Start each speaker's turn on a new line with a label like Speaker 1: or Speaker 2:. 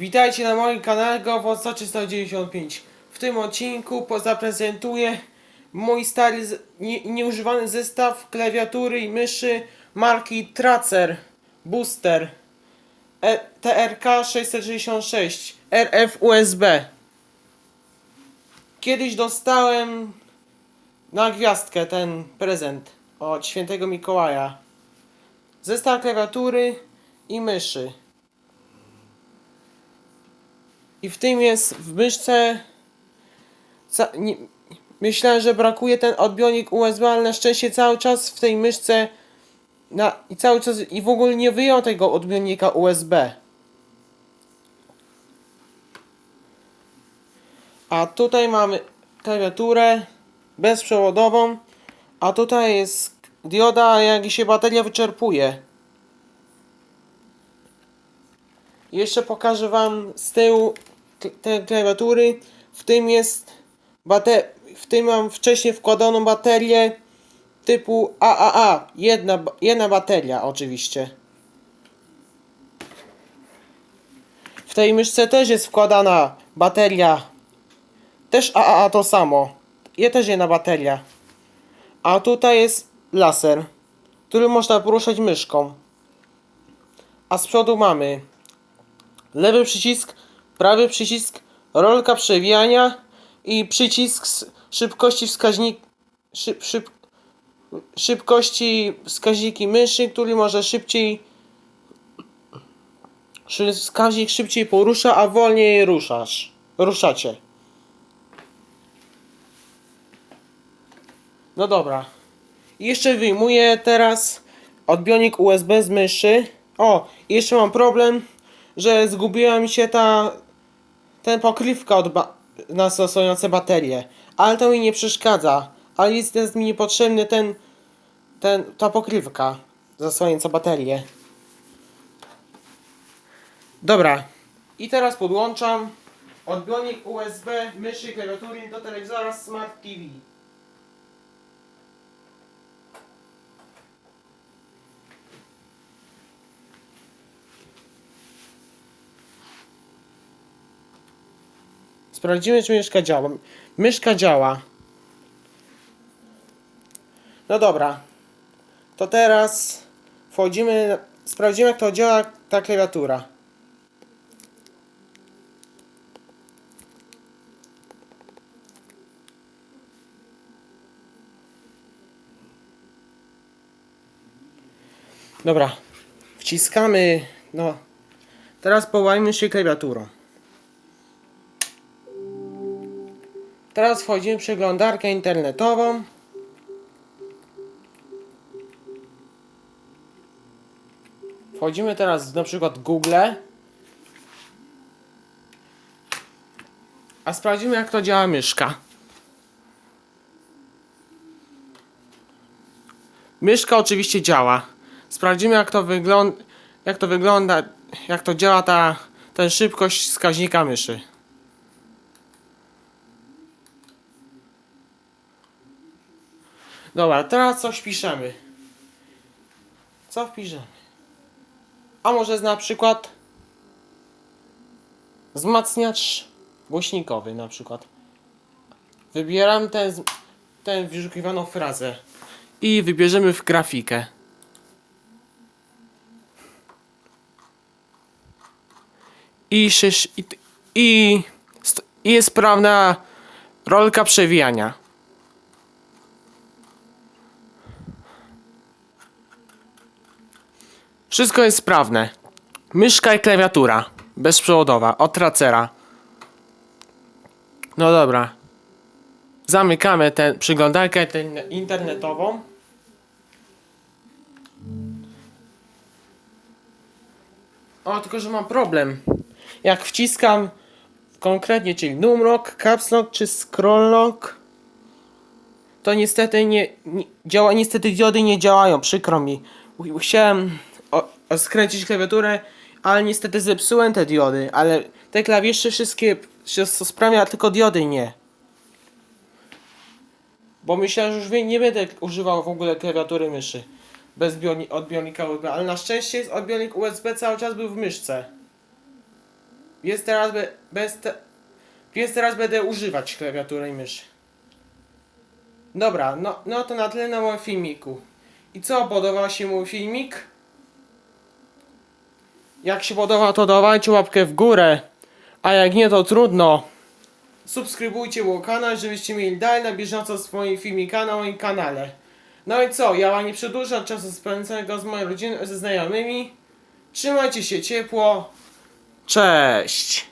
Speaker 1: Witajcie na moim kanale GoWoco 395. W tym odcinku zaprezentuję mój stary nieużywany zestaw klawiatury i myszy marki Tracer Booster e, TRK 666 RF USB. Kiedyś dostałem na gwiazdkę ten prezent od świętego Mikołaja. Zestaw klawiatury i myszy. I w tym jest w myszce. Nie, że brakuje ten odbiornik USB, ale na szczęście cały czas w tej myszce. Na, I cały czas. I w ogóle nie wyjął tego odbiornika USB. A tutaj mamy klawiaturę bezprzewodową. A tutaj jest dioda, jak się bateria wyczerpuje. Jeszcze pokażę Wam z tyłu te klawiatury. W tym jest bate w tym mam wcześniej wkładaną baterię typu AAA. Jedna, jedna bateria oczywiście. W tej myszce też jest wkładana bateria. Też AAA to samo. Je też jedna bateria. A tutaj jest laser, który można poruszać myszką. A z przodu mamy lewy przycisk, prawy przycisk, rolka przewijania i przycisk szybkości wskaźnik szyb, szyb, szybkości wskaźniki myszy, który może szybciej szy- wskaźnik szybciej porusza, a wolniej ruszasz. Ruszacie. No dobra. I jeszcze wyjmuję teraz odbiornik USB z myszy. O, jeszcze mam problem, że zgubiła mi się ta ten pokrywka od ba- baterie. Ale to mi nie przeszkadza. Ale jest, jest mi niepotrzebny ten, ten ta pokrywka zasłaniająca baterię. Dobra. I teraz podłączam odbiornik USB myszy klawiatury do telewizora Smart TV. Sprawdzimy, czy myszka działa. Myszka działa. No dobra. To teraz wchodzimy, sprawdzimy jak to działa ta klawiatura. Dobra. Wciskamy, no. Teraz połajmy się klawiaturą. Teraz wchodzimy w przeglądarkę internetową. Wchodzimy teraz na przykład w Google. A sprawdzimy jak to działa myszka. Myszka oczywiście działa. Sprawdzimy jak to wygląda, jak to wygląda, jak to działa ta, ta szybkość wskaźnika myszy. Dobra, teraz coś piszemy. Co wpiszemy? A może na przykład wzmacniacz głośnikowy na przykład. Wybieram ten, tę wyszukiwaną frazę i wybierzemy w grafikę. I, szysz, i, i, i jest sprawna rolka przewijania. Wszystko jest sprawne. Myszka i klawiatura. Bezprzewodowa. Od tracera. No dobra. Zamykamy tę przeglądarkę internetową. O, tylko że mam problem. Jak wciskam konkretnie, czyli numlock, caps lock czy scroll lock, to niestety nie, nie działa, niestety diody nie działają, przykro mi. Chciałem skręcić klawiaturę, ale niestety zepsułem te diody, ale te klawisze wszystkie się sprawia, tylko diody nie. Bo myślałem, że już nie będę używał w ogóle klawiatury myszy bez biorni- odbiornika USB, ale na szczęście jest odbiornik USB cały czas był w myszce. Więc teraz, be, bez te, więc teraz będę używać klawiatury i myszy. Dobra, no, no to na tyle na moim filmiku. I co, podobał się mój filmik? Jak się podoba, to dawajcie łapkę w górę. A jak nie, to trudno. Subskrybujcie mój kanał, żebyście mieli dalej na bieżąco swoje filmikami na moim kanale. No i co, ja wam nie przedłużam czasu spędzonego z moją rodziną, ze znajomymi. Trzymajcie się ciepło. Cześć!